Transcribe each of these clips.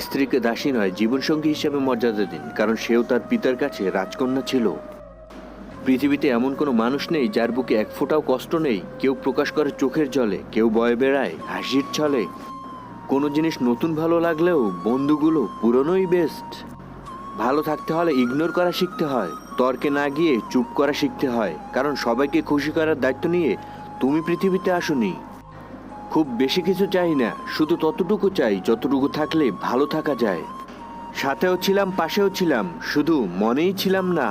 স্ত্রীকে দাসী নয়, জীবনসঙ্গী হিসেবে মর্যাদা দিন, কারণ সেও তার পিতার কাছে রাজকন্যা ছিল। পৃথিবীতে এমন কোনো মানুষ নেই যার বুকে এক ফোঁটাও কষ্ট নেই, কেউ প্রকাশ করে চোখের জলে, কেউ বয়ে বেড়ায়, হাসির ছলে। কোনো জিনিস নতুন ভালো লাগলেও বন্ধুগুলো পুরনোই বেস্ট ভালো থাকতে হলে ইগনোর করা শিখতে হয়, তর্কে না গিয়ে চুপ করা শিখতে হয়, কারণ সবাইকে খুশি করার দায়িত্ব নিয়ে তুমি পৃথিবীতে আসোনি। খুব বেশি কিছু চাই না, শুধু ততটুকু চাই যতটুকু থাকলে ভালো থাকা যায়। সাথেও ছিলাম, পাশেও ছিলাম, শুধু মনেই ছিলাম না।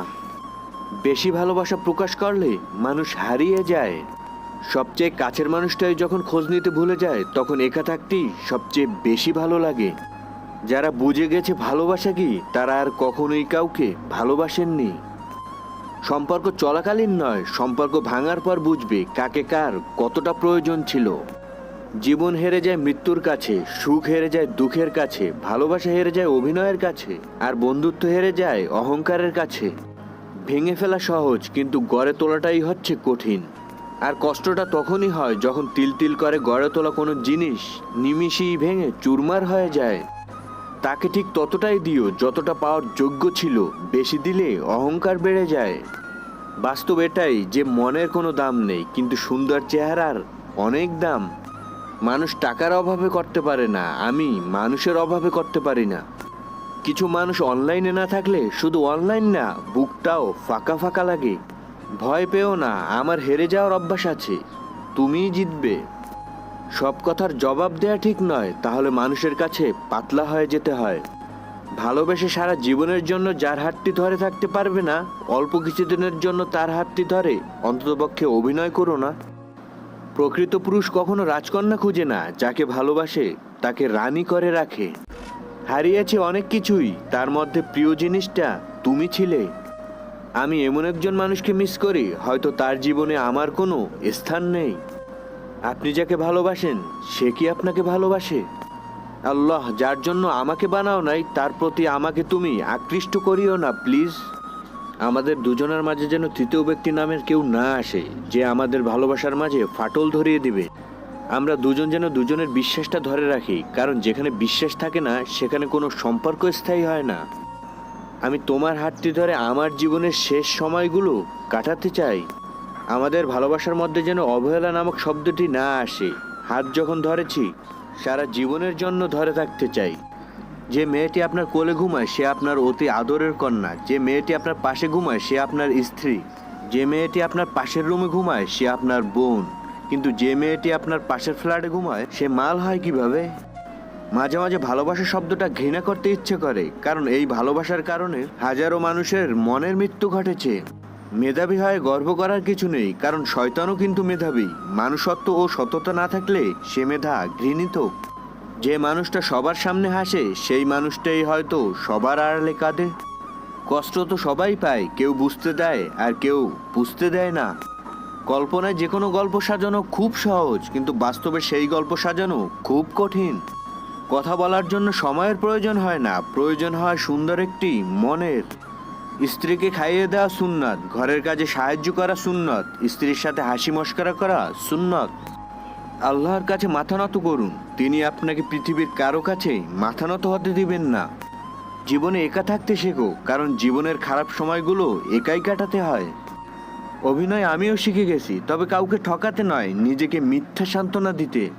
বেশি ভালোবাসা প্রকাশ করলে মানুষ হারিয়ে যায়। সবচেয়ে কাছের মানুষটাই যখন খোঁজ নিতে ভুলে যায়, তখন একা থাকতেই সবচেয়ে বেশি ভালো লাগে। যারা বুঝে গেছে ভালোবাসা কি, তারা আর কখনোই কাউকে ভালোবাসেননি। সম্পর্ক চলাকালীন নয়, সম্পর্ক ভাঙার পর বুঝবে কাকে কার কতটা প্রয়োজন ছিল। জীবন হেরে যায় মৃত্যুর কাছে, সুখ হেরে যায় দুঃখের কাছে, ভালোবাসা হেরে যায় অভিনয়ের কাছে, আর বন্ধুত্ব হেরে যায় অহংকারের কাছে। ভেঙে ফেলা সহজ, কিন্তু গড়ে তোলাটাই হচ্ছে কঠিন। আর কষ্টটা তখনই হয় যখন তিল তিল করে গড়ে তোলা কোনো জিনিস নিমিষেই ভেঙে চুরমার হয়ে যায়। তাকে ঠিক ততটাই দিও যতটা পাওয়ার যোগ্য ছিল, বেশি দিলে অহংকার বেড়ে যায়। বাস্তব এটাই যে মনের কোনো দাম নেই, কিন্তু সুন্দর চেহারার অনেক দাম। মানুষ টাকার অভাবে করতে পারে না, আমি মানুষের অভাবে করতে পারি না। কিছু মানুষ অনলাইনে না থাকলে শুধু অনলাইন না, বুকটাও ফাঁকা ফাঁকা লাগে। ভয় পেও না, আমার হেরে যাওয়ার অভ্যাস আছে, তুমিই জিতবে। সব কথার জবাব দেয়া ঠিক নয়, তাহলে মানুষের কাছে পাতলা হয়ে যেতে হয়। ভালোবেসে সারা জীবনের জন্য যার হাতটি ধরে থাকতে পারবে না, অল্প কিছুদিনের জন্য তার হাতটি ধরে অন্ততপক্ষে অভিনয় করো না। প্রকৃত পুরুষ কখনো রাজকন্যা খুঁজে না, যাকে ভালোবাসে, তাকে রানী করে রাখে। হারিয়েছে অনেক কিছুই, তার মধ্যে প্রিয় জিনিসটা তুমি ছিলে। আমি এমন একজন মানুষকে মিস করি, হয়তো তার জীবনে আমার কোনো স্থান নেই। আপনি যাকে ভালোবাসেন, সে কি আপনাকে ভালোবাসে? আল্লাহ, যার জন্য আমাকে বানাও নাই, তার প্রতি আমাকে তুমি আকৃষ্ট করিও না প্লিজ আমাদের দুজনের মাঝে যেন তৃতীয় ব্যক্তি নামের কেউ না আসে, যে আমাদের ভালোবাসার মাঝে ফাটল ধরিয়ে দিবে। আমরা দুজন যেন দুজনের বিশ্বাসটা ধরে রাখি, কারণ যেখানে বিশ্বাস থাকে না, সেখানে কোনো সম্পর্ক স্থায়ী হয় না। আমি তোমার হাতটি ধরে আমার জীবনের শেষ সময়গুলো কাটাতে চাই। আমাদের ভালোবাসার মধ্যে যেন অবহেলা নামক শব্দটি না আসে। হাত যখন ধরেছি, সারা জীবনের জন্য ধরে থাকতে চাই। যে মেয়েটি আপনার কোলে ঘুমায়, সে আপনার অতি আদরের কন্যা। যে মেয়েটি আপনার পাশে ঘুমায়, সে আপনার স্ত্রী। যে মেয়েটি আপনার পাশের রুমে ঘুমায়, সে আপনার বোন। কিন্তু যে মেয়েটি আপনার পাশের ফ্ল্যাটে ঘুমায়, সে মাল হয় কীভাবে? মাঝে মাঝে ভালোবাসা শব্দটা ঘৃণা করতে ইচ্ছে করে, কারণ এই ভালোবাসার কারণে হাজারো মানুষের মনের মৃত্যু ঘটেছে। মেধাবী হয়ে গর্ব করার কিছু নেই, কারণ শয়তানও কিন্তু মেধাবী। মানুষত্ব ও সততা না থাকলে সে মেধা ঘৃণিত। যে মানুষটা সবার সামনে হাসে, সেই মানুষটাই হয়তো সবার আড়ালে কাঁদে। কষ্ট তো সবাই পায়, কেউ বুঝতে দেয় আর কেউ বুঝতে দেয় না। কল্পনায় যে কোনো গল্প সাজানো খুব সহজ, কিন্তু বাস্তবে সেই গল্প সাজানো খুব কঠিন। কথা বলার জন্য সময়ের প্রয়োজন হয় না, প্রয়োজন হয় সুন্দর একটি মনের। স্ত্রীকে খাইয়ে দেওয়া সুন্নত, ঘরের কাজে সাহায্য করা সুন্নত, স্ত্রীর সাথে হাসি মস্করা করা সুন্নত। আল্লাহর কাছে মাথা নত করুন। তিনি আপনাকে পৃথিবীর কারও কাছে মাথা নত হতে দিবেন না। জীবনে একা থাকতে শেখো, কারণ জীবনের খারাপ সময়গুলো একাই কাটাতে হয়। অভিনয় আমিও শিখে গেছি, তবে কাউকে ঠকাতে নয়, নিজেকে মিথ্যা সান্ত্বনা দিতে।